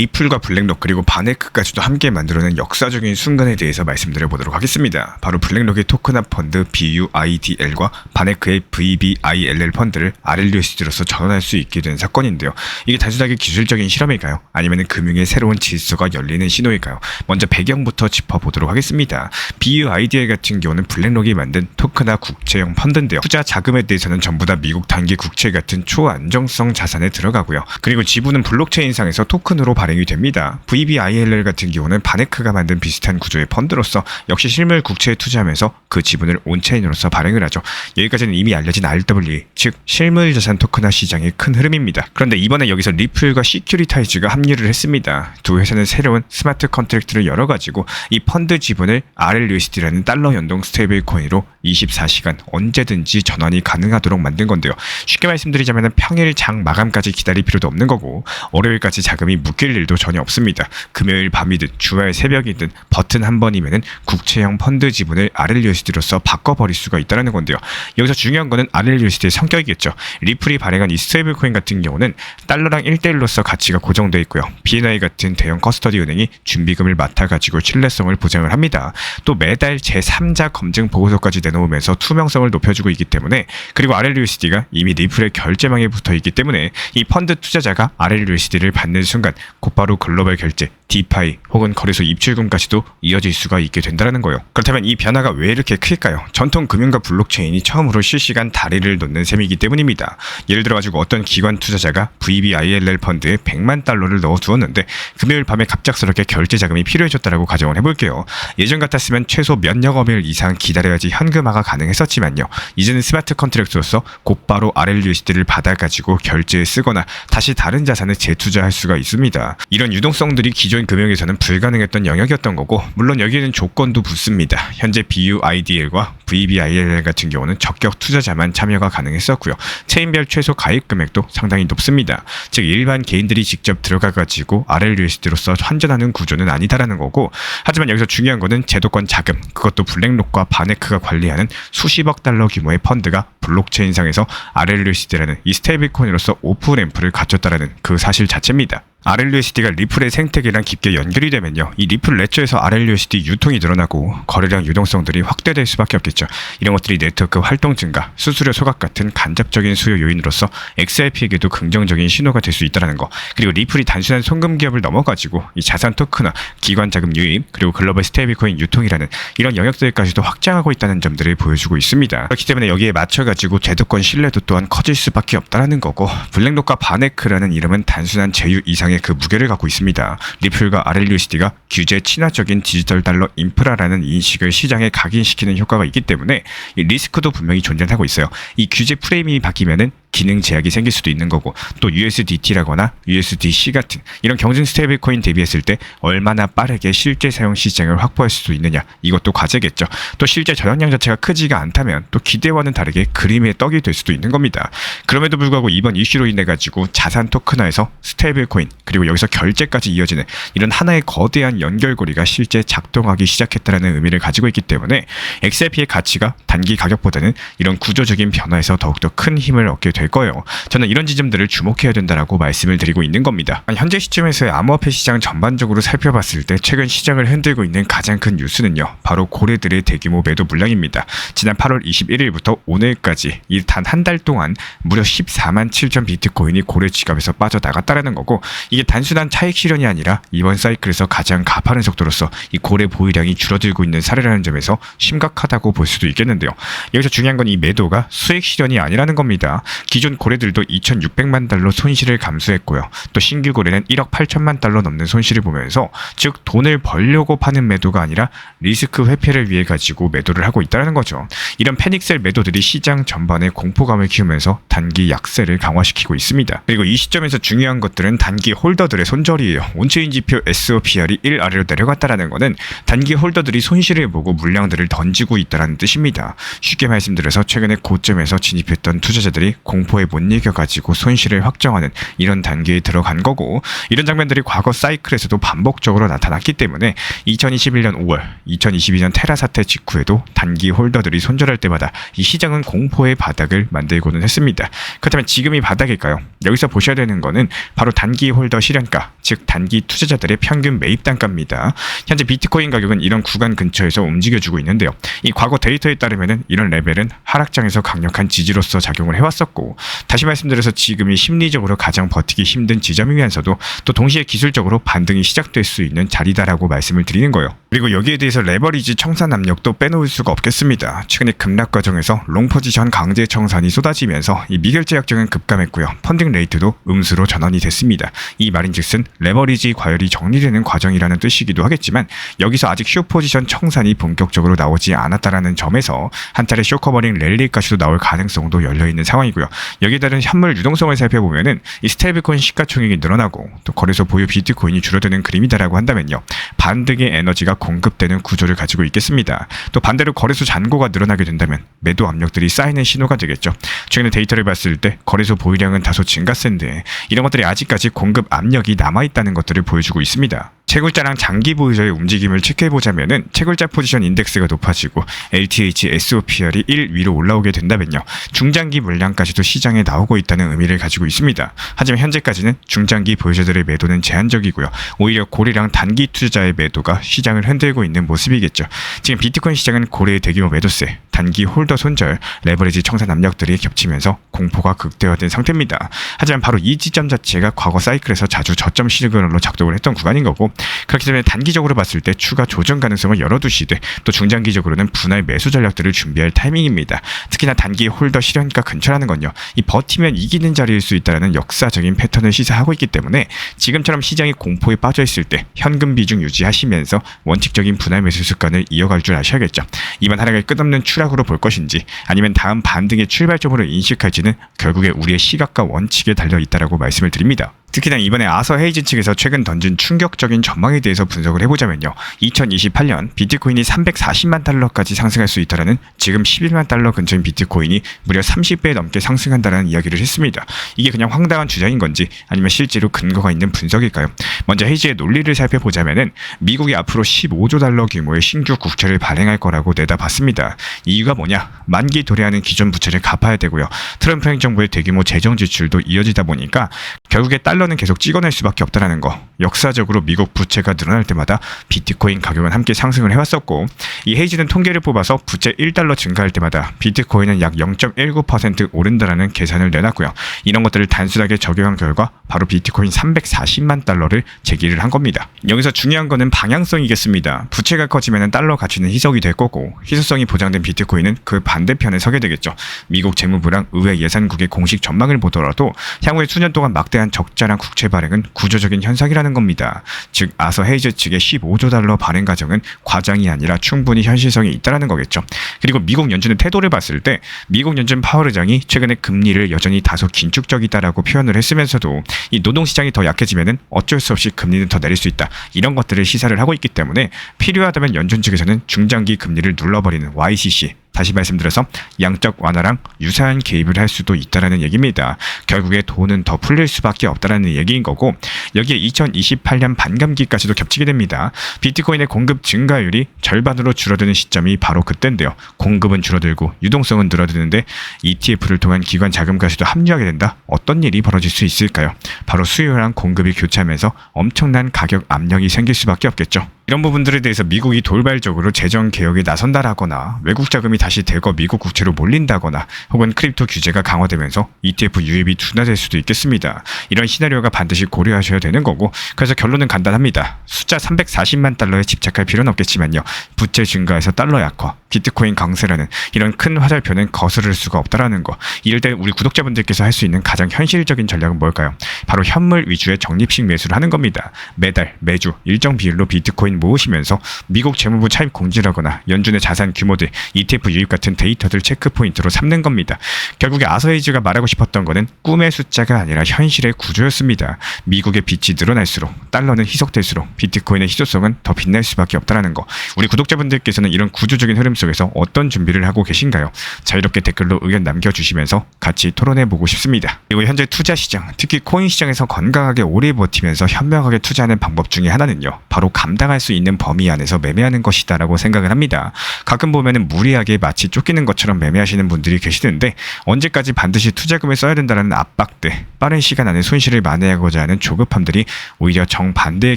리플과 블랙록 그리고 바네크까지도 함께 만들어낸 역사적인 순간에 대해서 말씀드려 보도록 하겠습니다. 바로 블랙록의 토큰압 펀드 BUIDL과 바네크의 VBILL 펀드를 RLUSD로서 전환할 수 있게 된 사건인데요. 이게 단순하게 기술적인 실험일까요? 아니면 금융의 새로운 질서가 열리는 신호일까요? 먼저 배경부터 짚어보도록 하겠습니다. BUIDL 같은 경우는 블랙록이 만든 토큰압 국채형 펀드인데요. 투자 자금에 대해서는 전부 다 미국 단기 국채 같은 초안정성 자산에 들어가고요. 그리고 지분은 블록체인상에서 토큰으로 발행 이 됩니다. VBILL 같은 경우는 바네크가 만든 비슷한 구조의 펀드로서 역시 실물 국채에 투자하면서 그 지분을 온체인으로서 발행을 하죠. 여기까지는 이미 알려진 RWE, 즉 실물 자산 토큰화 시장의 큰 흐름입니다. 그런데 이번에 여기서 리플과 시큐리타이즈가 합류를 했습니다. 두 회사는 새로운 스마트 컨트랙트를 열어가지고 이 펀드 지분을 RLUSD라는 달러 연동 스테이블 코인으로 24시간 언제든지 전환이 가능하도록 만든 건데요. 쉽게 말씀드리자면 평일 장 마감까지 기다릴 필요도 없는 거고 월요일까지 자금이 묶일 일도 전혀 없습니다. 금요일 밤이든 주말 새벽이든 버튼 한 번이면은 국채형 펀드 지분을 RLUSD로서 바꿔버릴 수가 있다는 건데요. 여기서 중요한 거는 RLUSD의 성격이겠죠. 리플이 발행한 이 스테이블 코인 같은 경우는 달러랑 1대1로서 가치가 고정되어 있고요. BNI 같은 대형 커스터디 은행이 준비금을 맡아가지고 신뢰성을 보장을 합니다. 또 매달 제3자 검증 보고서까지 내놓으면서 투명성을 높여주고 있기 때문에 그리고 RLUSD가 이미 리플의 결제망에 붙어 있기 때문에 이 펀드 투자자가 RLUSD를 받는 순간 곧바로 글로벌 결제, 디파이 혹은 거래소 입출금까지도 이어질 수가 있게 된다는 거예요. 그렇다면 이 변화가 왜 이렇게 클까요? 전통 금융과 블록체인이 처음으로 실시간 다리를 놓는 셈이기 때문입니다. 예를 들어 가지고 어떤 기관 투자자가 VBILL 펀드에 100만 달러를 넣어 두었는데 금요일 밤에 갑작스럽게 결제 자금이 필요해졌다라고 가정을 해볼게요. 예전 같았으면 최소 몇 여금일 이상 기다려야지 현금화가 가능했었지만요. 이제는 스마트 컨트랙트로서 곧바로 RLUSD를 받아가지고 결제에 쓰거나 다시 다른 자산을 재투자할 수가 있습니다. 이런 유동성들이 기존 금융에서는 불가능했던 영역이었던 거고 물론 여기에는 조건도 붙습니다. 현재 BUIDL과 VBIL 같은 경우는 적격 투자자만 참여가 가능했었고요. 체인별 최소 가입 금액도 상당히 높습니다. 즉 일반 개인들이 직접 들어가 가지고 RLUSD로서 환전하는 구조는 아니다라는 거고 하지만 여기서 중요한 거는 제도권 자금 그것도 블랙록과 바네크가 관리하는 수십억 달러 규모의 펀드가 블록체인상에서 RLUSD라는 이 스테이블코인으로서 오프램프를 갖췄다라는 그 사실 자체입니다. RLUSD가 리플의 생태계랑 깊게 연결이 되면요. 이 리플 레저에서 RLUSD 유통이 늘어나고 거래량 유동성들이 확대될 수밖에 없겠죠. 이런 것들이 네트워크 활동 증가, 수수료 소각 같은 간접적인 수요 요인으로서 XRP에게도 긍정적인 신호가 될 수 있다는 거. 그리고 리플이 단순한 송금 기업을 넘어가지고 이 자산 토크나 기관 자금 유입 그리고 글로벌 스테이블코인 유통이라는 이런 영역들까지도 확장하고 있다는 점들을 보여주고 있습니다. 그렇기 때문에 여기에 맞춰가지고 제도권 신뢰도 또한 커질 수밖에 없다는 거고 블랙록과 바네크라는 이름은 단순한 제휴 이상 이상의 그 무게를 갖고 있습니다. 리플과 RLUSD가 규제 친화적인 디지털 달러 인프라라는 인식을 시장에 각인시키는 효과가 있기 때문에 리스크도 분명히 존재하고 있어요. 이 규제 프레임이 바뀌면은 기능 제약이 생길 수도 있는 거고 또 USDT라거나 USDC 같은 이런 경쟁 스테이블 코인 대비했을 때 얼마나 빠르게 실제 사용 시장을 확보할 수 있느냐 이것도 과제겠죠. 또 실제 저장량 자체가 크지가 않다면 또 기대와는 다르게 그림의 떡이 될 수도 있는 겁니다. 그럼에도 불구하고 이번 이슈로 인해 가지고 자산 토큰화에서 스테이블 코인 그리고 여기서 결제까지 이어지는 이런 하나의 거대한 연결고리가 실제 작동하기 시작했다는 의미를 가지고 있기 때문에 XRP의 가치가 단기 가격보다는 이런 구조적인 변화에서 더욱더 큰 힘을 얻게 될 거예요. 저는 이런 지점들을 주목해야 된다라고 말씀을 드리고 있는 겁니다. 현재 시점에서의 암호화폐 시장 전반적으로 살펴봤을 때 최근 시장을 흔들고 있는 가장 큰 뉴스는요. 바로 고래들의 대규모 매도 물량입니다. 지난 8월 21일부터 오늘까지 이 단 한 달 동안 무려 14만 7천 비트코인이 고래 지갑에서 빠져나갔다라는 거고 이게 단순한 차익 실현이 아니라 이번 사이클에서 가장 가파른 속도로서 이 고래 보유량이 줄어들고 있는 사례라는 점에서 심각하다고 볼 수도 있겠는데요. 여기서 중요한 건 이 매도가 수익 실현이 아니라는 겁니다. 기존 고래들도 2,600만 달러 손실을 감수했고요. 또 신규 고래는 1억 8천만 달러 넘는 손실을 보면서 즉 돈을 벌려고 파는 매도가 아니라 리스크 회피를 위해 가지고 매도를 하고 있다는 거죠. 이런 패닉셀 매도들이 시장 전반에 공포감을 키우면서 단기 약세를 강화시키고 있습니다. 그리고 이 시점에서 중요한 것들은 단기 홀더들의 손절이에요. 온체인 지표 SOPR이 1 아래로 내려갔다라는 것은 단기 홀더들이 손실을 보고 물량들을 던지고 있다는 뜻입니다. 쉽게 말씀드려서 최근에 고점에서 진입했던 투자자들이 공 공포에 못 이겨가지고 손실을 확정하는 이런 단계에 들어간 거고 이런 장면들이 과거 사이클에서도 반복적으로 나타났기 때문에 2021년 5월, 2022년 테라 사태 직후에도 단기 홀더들이 손절할 때마다 이 시장은 공포의 바닥을 만들고는 했습니다. 그렇다면 지금이 바닥일까요? 여기서 보셔야 되는 거는 바로 단기 홀더 실현가, 즉 단기 투자자들의 평균 매입 단가입니다. 현재 비트코인 가격은 이런 구간 근처에서 움직여주고 있는데요. 이 과거 데이터에 따르면은 이런 레벨은 하락장에서 강력한 지지로서 작용을 해왔었고 다시 말씀드려서 지금이 심리적으로 가장 버티기 힘든 지점이면서도 또 동시에 기술적으로 반등이 시작될 수 있는 자리다라고 말씀을 드리는 거예요. 그리고 여기에 대해서 레버리지 청산 압력도 빼놓을 수가 없겠습니다. 최근에 급락 과정에서 롱 포지션 강제 청산이 쏟아지면서 이 미결제 약정은 급감했고요. 펀딩 레이트도 음수로 전환이 됐습니다. 이 말인즉슨 레버리지 과열이 정리되는 과정이라는 뜻이기도 하겠지만 여기서 아직 쇼 포지션 청산이 본격적으로 나오지 않았다라는 점에서 한 차례 쇼커버링 랠리까지도 나올 가능성도 열려 있는 상황이고요. 여기에 따른 현물 유동성을 살펴보면은 이 스테이블코인 시가총액이 늘어나고 또 거래소 보유 비트코인이 줄어드는 그림이다라고 한다면요. 반등의 에너지가 공급되는 구조를 가지고 있겠습니다. 또 반대로 거래소 잔고가 늘어나게 된다면 매도 압력들이 쌓이는 신호가 되겠죠. 최근에 데이터를 봤을 때 거래소 보유량은 다소 증가세인데 이런 것들이 아직까지 공급 압력이 남아 있다는 것들을 보여주고 있습니다. 채굴자랑 장기 보유자의 움직임을 체크해보자면은 채굴자 포지션 인덱스가 높아지고 LTH SOPR이 1 위로 올라오게 된다면요. 중장기 물량까지도 시장에 나오고 있다는 의미를 가지고 있습니다. 하지만 현재까지는 중장기 보유자들의 매도는 제한적이고요. 오히려 고래랑 단기 투자자의 매도가 시장을 흔들고 있는 모습이겠죠. 지금 비트코인 시장은 고래의 대규모 매도세, 단기 홀더 손절, 레버리지 청산 압력들이 겹치면서 공포가 극대화된 상태입니다. 하지만 바로 이 지점 자체가 과거 사이클에서 자주 저점 시그널로 작동을 했던 구간인 거고 그렇기 때문에 단기적으로 봤을 때 추가 조정 가능성을 열어두시되 또 중장기적으로는 분할 매수 전략들을 준비할 타이밍입니다. 특히나 단기 홀더 실현가 근처라는 건요. 이 버티면 이기는 자리일 수 있다는 역사적인 패턴을 시사하고 있기 때문에 지금처럼 시장이 공포에 빠져 있을 때 현금 비중 유지하시면서 원칙적인 분할 매수 습관을 이어갈 줄 아셔야겠죠. 이번 하락을 끝없는 추락으로 볼 것인지 아니면 다음 반등의 출발점으로 인식할지는 결국에 우리의 시각과 원칙에 달려 있다라고 말씀을 드립니다. 특히나 이번에 아서 헤이즈 측에서 최근 던진 충격적인 전망에 대해서 분석을 해보자면요. 2028년 비트코인이 340만 달러까지 상승할 수 있다라는 지금 11만 달러 근처인 비트코인이 무려 30배 넘게 상승한다는 이야기를 했습니다. 이게 그냥 황당한 주장인 건지 아니면 실제로 근거가 있는 분석일까요? 먼저 헤이즈의 논리를 살펴보자면은 미국이 앞으로 15조 달러 규모의 신규 국채를 발행할 거라고 내다봤습니다. 이유가 뭐냐? 만기 도래하는 기존 부채를 갚아야 되고요. 트럼프 행정부의 대규모 재정 지출도 이어지다 보니까 결국에 달러 는 계속 찍어낼 수밖에 없다라는 거. 역사적으로 미국 부채가 늘어날 때마다 비트코인 가격은 함께 상승을 해왔었고 이 헤이즈는 통계를 뽑아서 부채 1달러 증가할 때마다 비트코인은 약 0.19% 오른다라는 계산을 내놨고요. 이런 것들을 단순하게 적용한 결과 바로 비트코인 340만 달러를 제기를 한 겁니다. 여기서 중요한 거는 방향성이겠습니다. 부채가 커지면 달러 가치는 희석이 될 거고 희소성이 보장된 비트코인은 그 반대편에 서게 되겠죠. 미국 재무부랑 의회 예산국의 공식 전망을 보더라도 향후에 수년 동안 막대한 적자랑 국채 발행은 구조적인 현상이라 는 겁니다. 즉 아서 헤이즈 측의 15조 달러 발행 과정은 과장이 아니라 충분히 현실성이 있다라는 거겠죠. 그리고 미국 연준의 태도를 봤을 때 미국 연준 파월 의장이 최근에 금리를 여전히 다소 긴축적이다라고 표현을 했으면서도 이 노동 시장이 더 약해지면은 어쩔 수 없이 금리는 더 내릴 수 있다. 이런 것들을 시사를 하고 있기 때문에 필요하다면 연준 측에서는 중장기 금리를 눌러버리는 YCC 다시 말씀드려서 양적 완화랑 유사한 개입을 할 수도 있다라는 얘기입니다. 결국에 돈은 더 풀릴 수밖에 없다라는 얘기인 거고 여기에 2028년 반감기까지도 겹치게 됩니다. 비트코인의 공급 증가율이 절반으로 줄어드는 시점이 바로 그때인데요. 공급은 줄어들고 유동성은 늘어드는데 ETF를 통한 기관 자금까지도 합류하게 된다. 어떤 일이 벌어질 수 있을까요? 바로 수요랑 공급이 교차하면서 엄청난 가격 압력이 생길 수밖에 없겠죠. 이런 부분들에 대해서 미국이 돌발적으로 재정 개혁에 나선다라거나 외국 자금이 다시 대거 미국 국채로 몰린다거나 혹은 크립토 규제가 강화되면서 ETF 유입이 둔화될 수도 있겠습니다. 이런 시나리오가 반드시 고려하셔야 되는 거고 그래서 결론은 간단합니다. 숫자 340만 달러에 집착할 필요는 없겠지만요. 부채 증가에서 달러 약화, 비트코인 강세라는 이런 큰 화살표는 거스를 수가 없다라는 거. 이럴 때 우리 구독자분들께서 할 수 있는 가장 현실적인 전략은 뭘까요? 바로 현물 위주의 적립식 매수를 하는 겁니다. 매달 매주 일정 비율로 비트코인 모으시면서 미국 재무부 차입 공지라거나 연준의 자산 규모 등 ETF 유입 같은 데이터들 체크 포인트로 삼는 겁니다. 결국에 아서에이즈가 말하고 싶었던 거는 꿈의 숫자가 아니라 현실의 구조였습니다. 미국의 빚이 늘어날수록 달러는 희석될수록 비트코인의 희소성은 더 빛날 수밖에 없다라는 거. 우리 구독자분들께서는 이런 구조적인 흐름 속에서 어떤 준비를 하고 계신가요? 자유롭게 댓글로 의견 남겨주시면서 같이 토론해 보고 싶습니다. 그리고 현재 투자 시장, 특히 코인 시장에서 건강하게 오래 버티면서 현명하게 투자하는 방법 중에 하나는요. 바로 감당할 수 있는 범위 안에서 매매하는 것이다라고 생각을 합니다. 가끔 보면은 무리하게 마치 쫓기는 것처럼 매매하시는 분들이 계시는데 언제까지 반드시 투자금을 써야 된다는 압박대, 빠른 시간 안에 손실을 만회하고자 하는 조급함들이 오히려 정반대의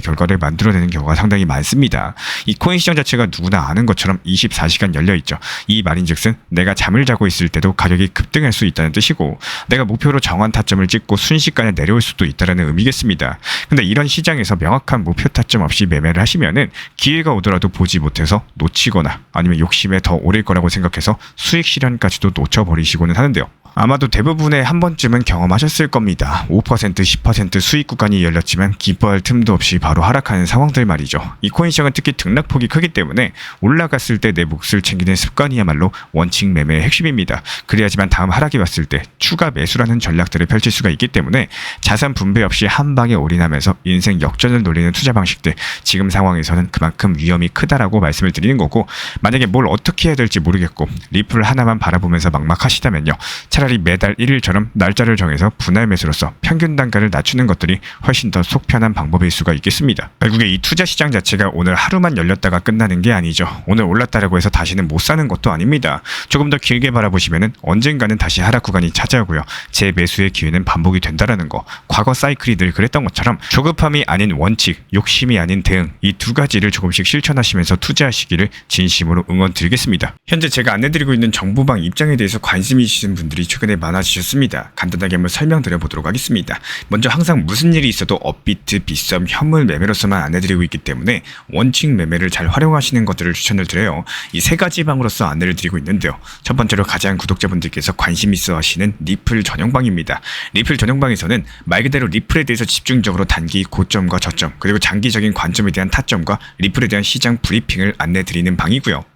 결과를 만들어내는 경우가 상당히 많습니다. 이 코인 시장 자체가 누구나 아는 것처럼 24시간 열려 있죠. 이 말인즉슨 내가 잠을 자고 있을 때도 가격이 급등할 수 있다는 뜻이고 내가 목표로 정한 타점을 찍고 순식간에 내려올 수도 있다는 의미겠습니다. 근데 이런 시장에서 명확한 목표 타점 없이 매매를 하시면은 기회가 오더라도 보지 못해서 놓치거나 아니면 욕심에 더 오를 거라고 생각해서 수익 실현까지도 놓쳐버리시고는 하는데요. 아마도 대부분의 한 번쯤은 경험하셨을 겁니다. 5% 10% 수익 구간이 열렸지만 기뻐할 틈도 없이 바로 하락하는 상황들 말이죠. 이 코인 시장은 특히 등락폭이 크기 때문에 올라갔을 때 내 몫을 챙기는 습관이야말로 원칙 매매의 핵심입니다. 그래야지만 다음 하락이 왔을 때 추가 매수라는 전략들을 펼칠 수가 있기 때문에 자산 분배 없이 한 방에 올인하면서 인생 역전을 노리는 투자 방식들 지금 상황에서는 그만큼 위험이 크다라고 말씀을 드리는 거고 만약에 뭘 어떻게 해야 될지 모르겠고 리플 하나만 바라보면서 막막하시다면요. 차라리 매달 1일처럼 날짜를 정해서 분할 매수로서 평균 단가를 낮추는 것들이 훨씬 더 속편한 방법일 수가 있겠습니다. 결국에 이 투자 시장 자체가 오늘 하루만 열렸다가 끝나는 게 아니죠. 오늘 올랐다라고 해서 다시는 못 사는 것도 아닙니다. 조금 더 길게 바라보시면은 언젠가는 다시 하락 구간이 찾아오고요. 재매수의 기회는 반복이 된다라는 거. 과거 사이클이 늘 그랬던 것처럼 조급함이 아닌 원칙, 욕심이 아닌 대응 이 두 가지를 조금씩 실천하시면서 투자하시기를 진심으로 응원 드리겠습니다. 현재 제가 안내드리고 있는 정보방 입장에 대해서 관심이 있으신 분들이 최근에 많아지셨습니다. 간단하게 한번 설명드려 보도록 하겠습니다. 먼저 항상 무슨 일이 있어도 업비트, 빗썸, 현물 매매로서만 안내드리고 있기 때문에 원칙 매매를 잘 활용하시는 것들을 추천을 드려요. 이 세 가지 방으로서 안내를 드리고 있는데요. 첫 번째로 가장 구독자분들께서 관심 있어 하시는 리플 전용방입니다. 리플 전용방에서는 말 그대로 리플에 대해서 집중적으로 단기 고점과 저점, 그리고 장기적인 관점에 대한 타점과 리플에 대한 시장 브리핑을 안내 드리는 방이고요.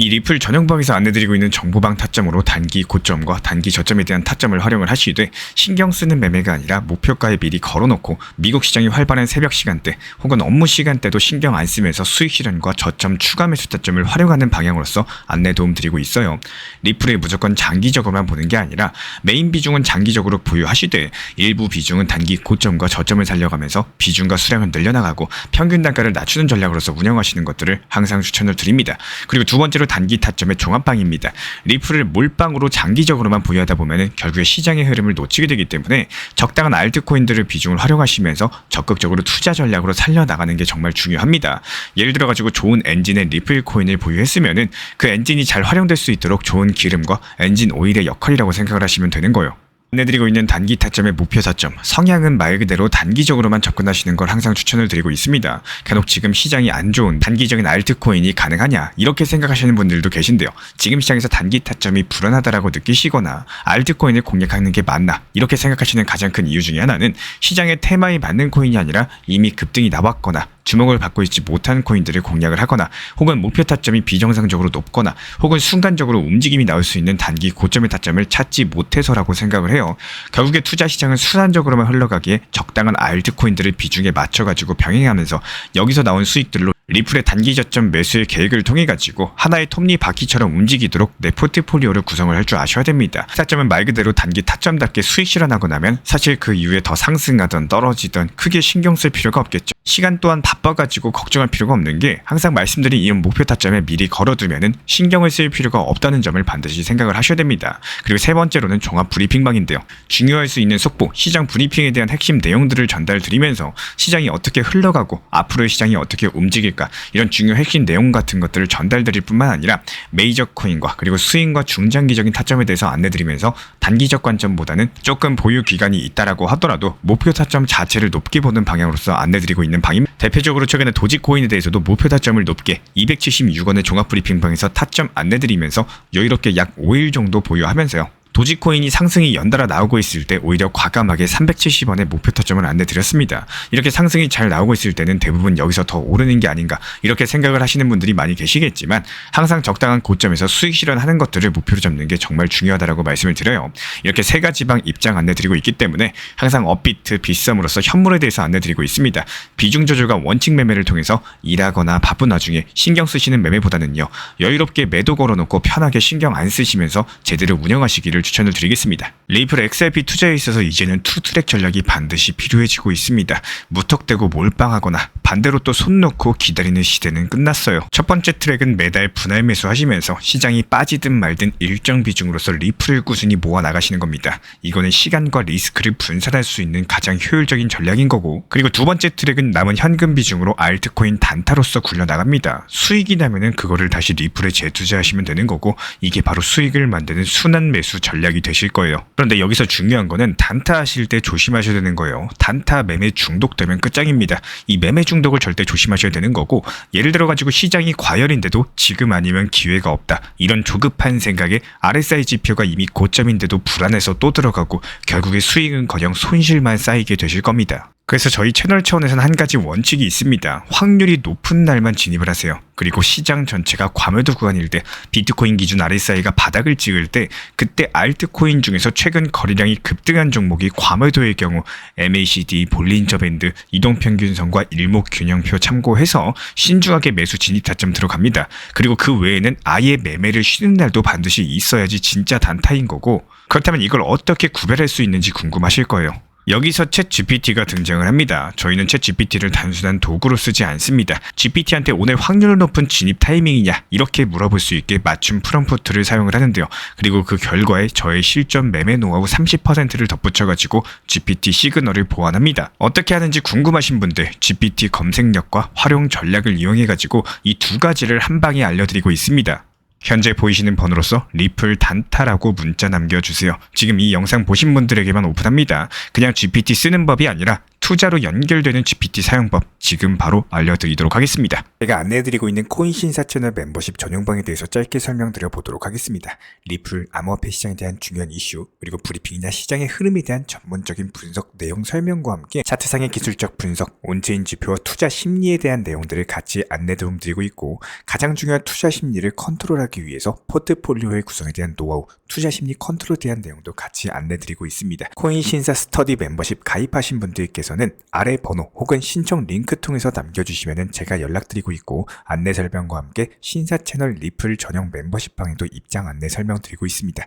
이 리플 전용방에서 안내드리고 있는 정보방 타점으로 단기 고점과 단기 저점에 대한 타점을 활용을 하시되 신경 쓰는 매매가 아니라 목표가에 미리 걸어놓고 미국 시장이 활발한 새벽 시간대 혹은 업무 시간대도 신경 안 쓰면서 수익 실현과 저점 추가 매수 타점을 활용하는 방향으로서 안내 도움 드리고 있어요. 리플에 무조건 장기적으로만 보는 게 아니라 메인 비중은 장기적으로 보유하시되 일부 비중은 단기 고점과 저점을 살려가면서 비중과 수량을 늘려나가고 평균 단가를 낮추는 전략으로서 운영하시는 것들을 항상 추천을 드립니다. 그리고 두 번째로 단기 타점의 종합방입니다. 리플을 몰빵으로 장기적으로만 보유하다 보면 결국에 시장의 흐름을 놓치게 되기 때문에 적당한 알트코인들을 비중을 활용하시면서 적극적으로 투자 전략으로 살려나가는 게 정말 중요합니다. 예를 들어 가지고 좋은 엔진의 리플 코인을 보유했으면은 그 엔진이 잘 활용될 수 있도록 좋은 기름과 엔진 오일의 역할이라고 생각을 하시면 되는 거예요. 안내드리고 있는 단기 타점의 목표 타점, 성향은 말 그대로 단기적으로만 접근하시는 걸 항상 추천을 드리고 있습니다. 간혹 지금 시장이 안 좋은 단기적인 알트코인이 가능하냐 이렇게 생각하시는 분들도 계신데요. 지금 시장에서 단기 타점이 불안하다라고 느끼시거나 알트코인을 공략하는 게 맞나 이렇게 생각하시는 가장 큰 이유 중에 하나는 시장의 테마에 맞는 코인이 아니라 이미 급등이 나왔거나 주목을 받고 있지 못한 코인들을 공략을 하거나 혹은 목표 타점이 비정상적으로 높거나 혹은 순간적으로 움직임이 나올 수 있는 단기 고점의 타점을 찾지 못해서라고 생각을 해요. 결국에 투자 시장은 순환적으로만 흘러가기에 적당한 알트코인들을 비중에 맞춰가지고 병행하면서 여기서 나온 수익들로 리플의 단기 저점 매수의 계획을 통해 가지고 하나의 톱니 바퀴처럼 움직이도록 내 포트폴리오를 구성을 할 줄 아셔야 됩니다. 타점은 말 그대로 단기 타점답게 수익 실현하고 나면 사실 그 이후에 더 상승하던 떨어지던 크게 신경 쓸 필요가 없겠죠. 시간 또한 바빠가지고 걱정할 필요가 없는 게 항상 말씀드린 이런 목표 타점에 미리 걸어두면은 신경을 쓸 필요가 없다는 점을 반드시 생각을 하셔야 됩니다. 그리고 세 번째로는 종합 브리핑방인데요. 중요할 수 있는 속보, 시장 브리핑에 대한 핵심 내용들을 전달 드리면서 시장이 어떻게 흘러가고 앞으로의 시장이 어떻게 움직일까 이런 중요 핵심 내용 같은 것들을 전달 드릴 뿐만 아니라 메이저 코인과 그리고 스윙과 중장기적인 타점에 대해서 안내 드리면서 단기적 관점보다는 조금 보유 기간이 있다라고 하더라도 목표 타점 자체를 높게 보는 방향으로서 안내 드리고 있는 방임. 대표적으로 최근에 도지코인에 대해서도 목표 타점을 높게 276원의 종합 브리핑방에서 타점 안내드리면서 여유롭게 약 5일 정도 보유하면서요. 도지코인이 상승이 연달아 나오고 있을 때 오히려 과감하게 370원의 목표 타점을 안내드렸습니다. 이렇게 상승이 잘 나오고 있을 때는 대부분 여기서 더 오르는 게 아닌가 이렇게 생각을 하시는 분들이 많이 계시겠지만 항상 적당한 고점에서 수익 실현하는 것들을 목표로 잡는 게 정말 중요하다라고 말씀을 드려요. 이렇게 세 가지 방 입장 안내드리고 있기 때문에 항상 업비트, 비썸으로서 현물에 대해서 안내드리고 있습니다. 비중 조절과 원칙 매매를 통해서 일하거나 바쁜 와중에 신경 쓰시는 매매보다는요 여유롭게 매도 걸어놓고 편하게 신경 안 쓰시면서 제대로 운영하시기를 추천을 드리겠습니다. 레이플 XRP 투자에 있어서 이제는 투트랙 전략이 반드시 필요해지고 있습니다. 무턱대고 몰빵하거나 반대로 또 손 놓고 기다리는 시대는 끝났어요. 첫 번째 트랙은 매달 분할 매수하시면서 시장이 빠지든 말든 일정 비중으로서 리플을 꾸준히 모아 나가시는 겁니다. 이거는 시간과 리스크를 분산할 수 있는 가장 효율적인 전략인 거고 그리고 두 번째 트랙은 남은 현금 비중으로 알트코인 단타로서 굴려 나갑니다. 수익이 나면은 그거를 다시 리플에 재투자하시면 되는 거고 이게 바로 수익을 만드는 순환 매수 전략이 되실 거예요. 그런데 여기서 중요한 거는 단타 하실 때 조심하셔야 되는 거예요. 단타 매매 중독되면 끝장입니다. 이 매매 중 독을 절대 조심하셔야 되는 거고 예를 들어 가지고 시장이 과열인데도 지금 아니면 기회가 없다. 이런 조급한 생각에 RSI 지표가 이미 고점인데도 불안해서 또 들어가고 결국에 수익은커녕 손실만 쌓이게 되실 겁니다. 그래서 저희 채널 차원에서는 한 가지 원칙이 있습니다. 확률이 높은 날만 진입을 하세요. 그리고 시장 전체가 과매도 구간일 때 비트코인 기준 RSI가 바닥을 찍을 때 그때 알트코인 중에서 최근 거래량이 급등한 종목이 과매도의 경우 MACD, 볼린저 밴드, 이동평균선과 일목균형표 참고해서 신중하게 매수 진입 타점 들어갑니다. 그리고 그 외에는 아예 매매를 쉬는 날도 반드시 있어야지 진짜 단타인 거고 그렇다면 이걸 어떻게 구별할 수 있는지 궁금하실 거예요. 여기서 챗 GPT가 등장을 합니다. 저희는 챗 GPT를 단순한 도구로 쓰지 않습니다. GPT한테 오늘 확률 높은 진입 타이밍이냐 이렇게 물어볼 수 있게 맞춤 프롬프트를 사용을 하는데요. 그리고 그 결과에 저의 실전 매매 노하우 30%를 덧붙여가지고 GPT 시그널을 보완합니다. 어떻게 하는지 궁금하신 분들 GPT 검색력과 활용 전략을 이용해가지고 이 두 가지를 한 방에 알려드리고 있습니다. 현재 보이시는 번호로서 리플 단타라고 문자 남겨주세요. 지금 이 영상 보신 분들에게만 오픈합니다. 그냥 GPT 쓰는 법이 아니라 투자로 연결되는 GPT 사용법 지금 바로 알려드리도록 하겠습니다. 제가 안내해드리고 있는 코인 신사 채널 멤버십 전용방에 대해서 짧게 설명드려 보도록 하겠습니다. 리플, 암호화폐 시장에 대한 중요한 이슈, 그리고 브리핑이나 시장의 흐름에 대한 전문적인 분석 내용 설명과 함께 차트상의 기술적 분석, 온체인 지표와 투자 심리에 대한 내용들을 같이 안내 도움 드리고 있고 가장 중요한 투자 심리를 컨트롤하기 위해서 포트폴리오의 구성에 대한 노하우, 투자 심리 컨트롤에 대한 내용도 같이 안내 드리고 있습니다. 코인 신사 스터디 멤버십 가입하신 분들께서는 아래 번호 혹은 신청 링크 통해서 남겨주시면 제가 연락드리고 있고 안내 설명과 함께 신사 채널 리플 전용 멤버십 방에도 입장 안내 설명드리고 있습니다.